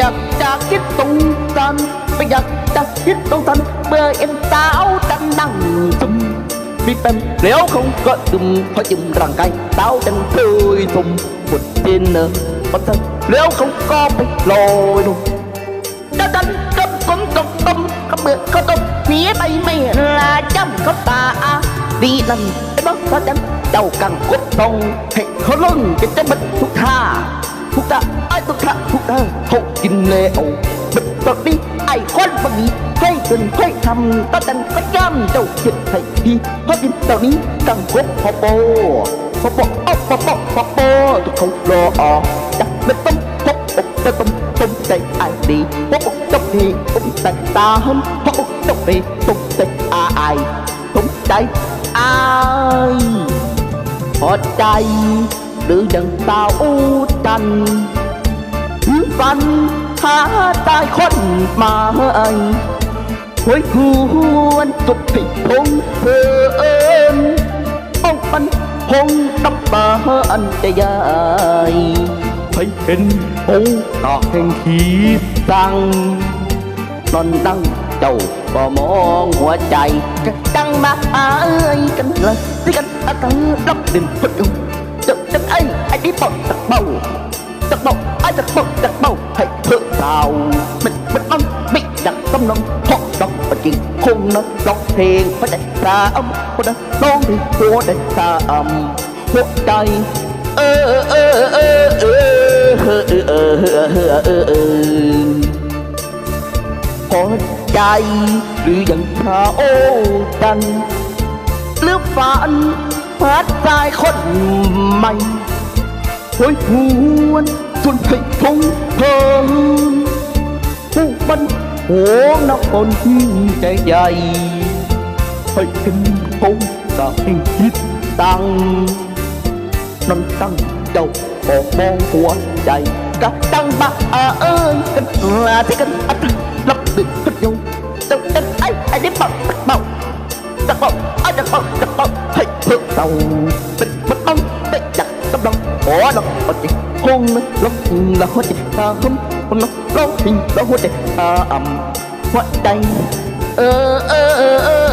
อยากจะคิดตรงกันไม่อยากจะคิดตรงทันเมื่อเอ็นสาวดังดังจุมมีแป็นเลี้ยวคงก็จึมเพาจุ่มร่างกายสาวดังเปยทุ่มปวดเจนเนอร์ปวทั้งเลี้ยวคงก็ไปลอยดูดันดันก้ก้มก้มก้มกรเบือกระตบหนีไปไม่ละจำเขาตาดีนั่นไอ้บ้าเขาจำเจ้ากังกุดตรงเห้เขาลุ่นจะจะมันทุกท่า ทุกตาไอ้ตุกตาทุกตาหกกินเลยโอ้บิดตอกนี้ไอ้คนบางนี้ให้จนให้ทำตั้งแต่ก็ย่ำเจ้าเจ็ดไห้ดีเพอกินตอนนี้กังคบพอโปพอโปอ้าวพอโปพอโปทุกเขารอออกจับเป็นต้มทบอกจะต้มต้มใจไอ้ดีพอบอกจับดีผมแต่ตาหันพอบอกจับดีต้มใจไอ้ต้มใจไอ้พอใจ หรือย่างสาวอูตันฝันหาตายคนมาหวยหวนจุดผิดพงเพื่อนป้องปันพงตับปาอันจะยายให้เป็นพงตอกแห่งขีสังตอนตั้งเจ้าก็มองหัวใจกันตั้งมาเอ้ยกันเลยสิกันตั้งรับดินพุทธ ទឹកទឹកអីអញនេះបុកទឹកបោទឹកបោអញទឹកបុកទឹកបោហើយធ្វើដៅមិនមិនអំមិនដាក់កំណងហកដកបជីគង់នោះដកเพลงបដិសាអំបដិដងពីគួរដិសាអំពួកដៃអឺអឺអឺអឺអឺអឺអឺកោតដៃឬយ៉ាងថាអូតាន់លឺបាន นพัดใจคนใหม่หวยหวนจนให้ทงเพิ่มผู้บันโหนักคนที่ใจใหญ่ให้ขึ้นคงกะให้คิดตังนั่นตั้งเจ้าออกมองหัวใจกะตั้งบ้าเอ้ยกันลาที่กันอัด sức đầu tích bất ông tích chặt cấp đồng bỏ đồng bất tích hôn lúc là hoa tích ta hôm hôn lúc lâu hình lâu hoa tích ta ẩm hoa đầy ơ ơ ơ ơ